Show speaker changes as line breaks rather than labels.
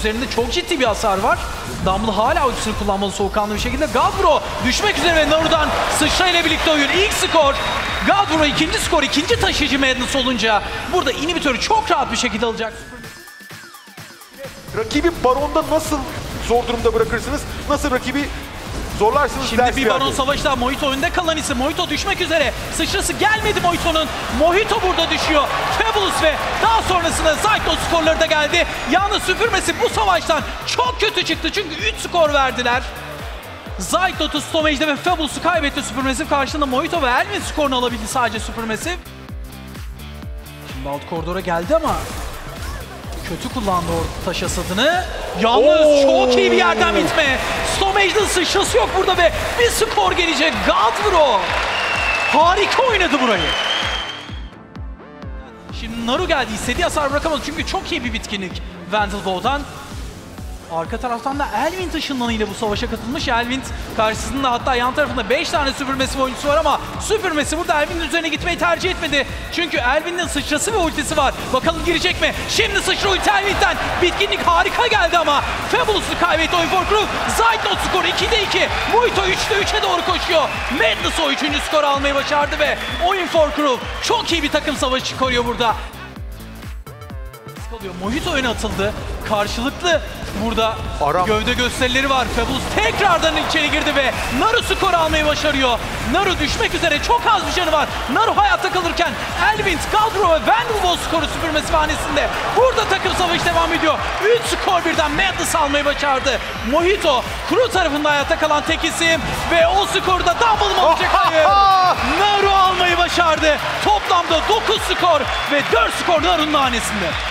üzerinde çok ciddi bir hasar var. Dumble hala ultisini kullanmalı soğukkanlı bir şekilde. Galbro düşmek üzere ve Naru'dan sıçra ile birlikte oyun. İlk skor. Galbro ikinci skor, ikinci taşıyıcı Madness olunca burada inhibitörü çok rahat bir şekilde alacak.
Rakibi Baron'da nasıl zor durumda bırakırsınız? Nasıl rakibi zorlarsınız
Şimdi bir baron savaşta Mojito önde kalan isim. Mojito düşmek üzere. Sıçrası gelmedi Mojito'nun. Mojito burada düşüyor. Fabulous ve daha sonrasında Zayto skorları da geldi. Yalnız süpürmesi bu savaştan çok kötü çıktı. Çünkü 3 skor verdiler. Zaytot'u Stomage'de ve Fabulous'u kaybetti Supermassive. Karşılığında Mojito ve Elvin skorunu alabildi sadece Supermassive. Şimdi alt koridora geldi ama kötü kullandı o taş hasadını. Yalnız
Oo.
çok iyi bir yerden bitme. Stomage'ın sıçrası yok burada ve bir skor gelecek. Gadbro harika oynadı burayı. Şimdi Naru geldi. istediği hasar bırakamadı çünkü çok iyi bir bitkinlik Vandelbow'dan. Arka taraftan da Elvind ışınlanıyla bu savaşa katılmış. Elvind karşısında hatta yan tarafında 5 tane süpürmesi oyuncusu var ama süpürmesi burada Elvind'in üzerine gitmeyi tercih etmedi. Çünkü Elvind'in sıçrası ve ultisi var. Bakalım girecek mi? Şimdi sıçra ulti Elvind'den. Bitkinlik harika geldi ama Fabulous'u kaybetti Oyun Crew. Zaytnot skoru 2'de 2. Muito 3'te 3'e doğru koşuyor. Madness o 3. skoru almayı başardı ve Oyun Crew çok iyi bir takım savaşı çıkarıyor burada kalıyor. Mojito öne atıldı. Karşılıklı burada
Aram.
gövde gösterileri var. Fabulous tekrardan içeri girdi ve Naru skor almayı başarıyor. Naru düşmek üzere çok az bir canı var. Naru hayatta kalırken Elvind, Galbro ve Vandelbo skoru süpürmesi vahanesinde. Burada takım savaşı devam ediyor. 3 skor birden Madness almayı başardı. Mojito Kuru tarafında hayatta kalan tek isim ve o skoru da Dumble mı alacak? Hayır. Naru almayı başardı. Toplamda 9 skor ve 4 skor Naru'nun hanesinde.